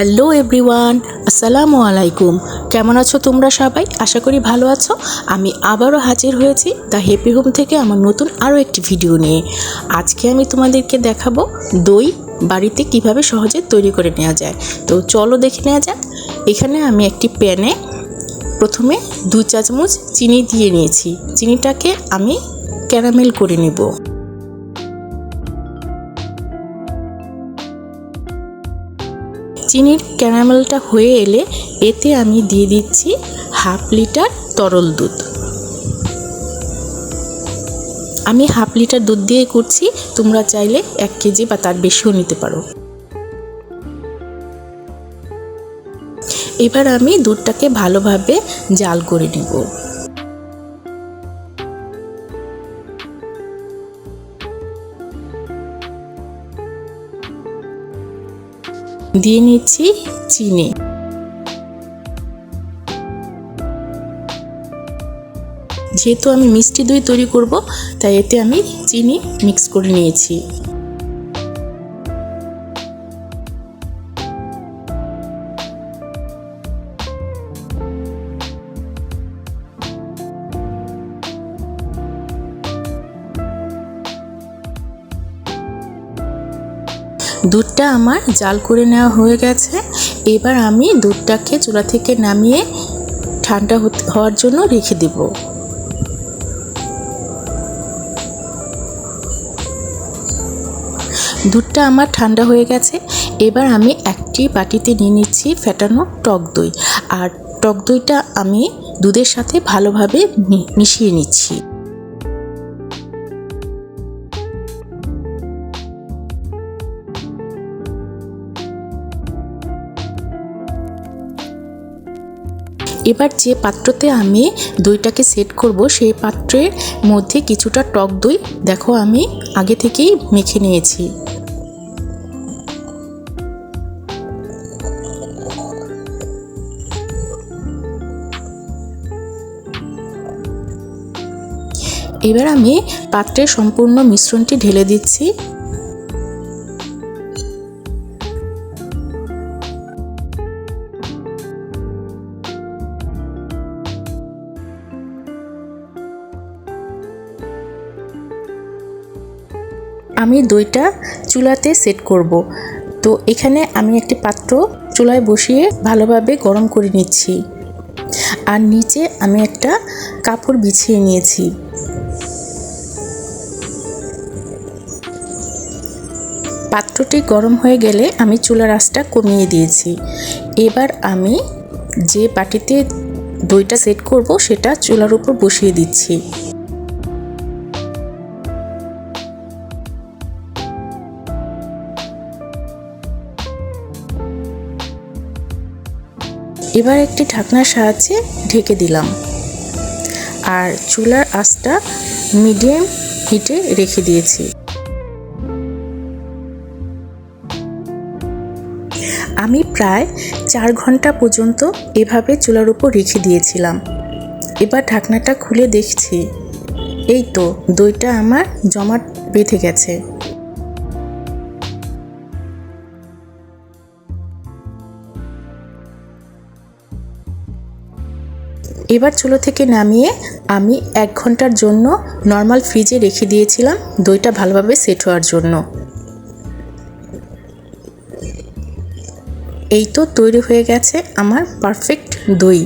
Hello everyone, আসসালামু আলাইকুম। কেমন আছো তোমরা সবাই? আশা করি ভালো আছো। আমি আবারও হাজির হয়েছি দ্য হ্যাপি হোম থেকে আমার নতুন আরও একটি ভিডিও নিয়ে। আজকে আমি তোমাদেরকে দেখাবো দই বাড়িতে কীভাবে সহজে তৈরি করে নেওয়া যায়। তো চলো দেখে নেওয়া যাক। এখানে আমি একটি প্যানে প্রথমে দু চামচ চিনি দিয়ে নিয়েছি। চিনিটাকে আমি ক্যারামেল করে নেব। চিনির ক্যারামেলটা হয়ে এলে এতে আমি দিয়ে দিচ্ছি হাফ লিটার তরল দুধ। আমি হাফ লিটার দুধ দিয়ে করছি, তোমরা চাইলে এক কেজি বা তার বেশিও নিতে পারো। এবার আমি দুধটাকে ভালোভাবে জাল করে নেব। দিয়ে নিচ্ছি চিনি। যেহেতু আমি মিষ্টি দই তৈরি করব, তাই এতে আমি চিনি মিক্স করে নিয়েছি। দুধটা আমার জাল করে নেওয়া হয়ে গেছে। এবার আমি দুধটাকে চুলা থেকে নামিয়ে ঠান্ডা হওয়ার জন্য রেখে দেব। দুধটা আমার ঠান্ডা হয়ে গেছে। এবার আমি একটি বাটিতে নিয়ে নিচ্ছি ফেটানো টক দই। আর টক দইটা আমি দুধের সাথে ভালোভাবে মিশিয়ে নিচ্ছি। এবার যে পাত্রতে আমি দইটাকে সেট করব, সেই পাত্রের মধ্যে কিছুটা টক দই, দেখো আমি আগে থেকেই মেখে নিয়েছি। এবার আমি পাত্রের সম্পূর্ণ মিশ্রণটি ঢেলে দিচ্ছি। আমি দইটা চুলাতে সেট করব। তো এখানে আমি একটি পাত্র চুলায় বসিয়ে ভালোভাবে গরম করে নিচ্ছি। আর নিচে আমি একটা কাপড় বিছিয়ে নিয়েছি। পাত্রটি গরম হয়ে গেলে আমি চুলার আঁচটা কমিয়ে দিয়েছি। এবার আমি যে বাটিতে দইটা সেট করব সেটা চুলার উপর বসিয়ে দিচ্ছি। এবার একটি ঢাকনার সাহায্যে ঢেকে দিলাম। আর চুলার আঁচটা মিডিয়াম হিটে রেখে দিয়েছি। আমি প্রায় চার ঘণ্টা পর্যন্ত এভাবে চুলার উপর রেখে দিয়েছিলাম। এবার ঢাকনাটা খুলে দেখছি। এই তো, দইটা আমার জমাট বেঁধে গেছে। এবার চুলো থেকে নামিয়ে আমি এক ঘণ্টার জন্য নর্মাল ফ্রিজে রেখে দিয়েছিলাম দইটা ভালোভাবে সেট হওয়ার জন্য। এই তো তৈরি হয়ে গেছে আমার পারফেক্ট দই।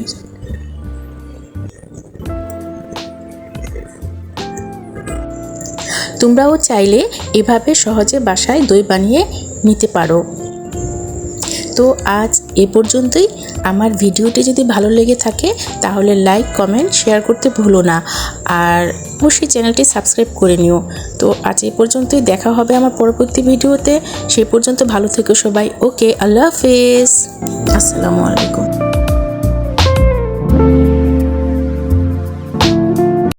তোমরাও চাইলে এভাবে সহজে বাসায় দই বানিয়ে নিতে পারো। তো আজ এ পর্যন্তই। আমার ভিডিওটি যদি ভালো লেগে থাকে, তাহলে লাইক কমেন্ট শেয়ার করতে ভুলো না। আর অবশ্যই চ্যানেলটি সাবস্ক্রাইব করে নিও। তো আজ এই পর্যন্তই দেখা হবে আমার পরবর্তী ভিডিওতে। সে পর্যন্ত ভালো থেকো সবাই। ওকে, আল্লাহ হাফেজ। আসসালামু আলাইকুম।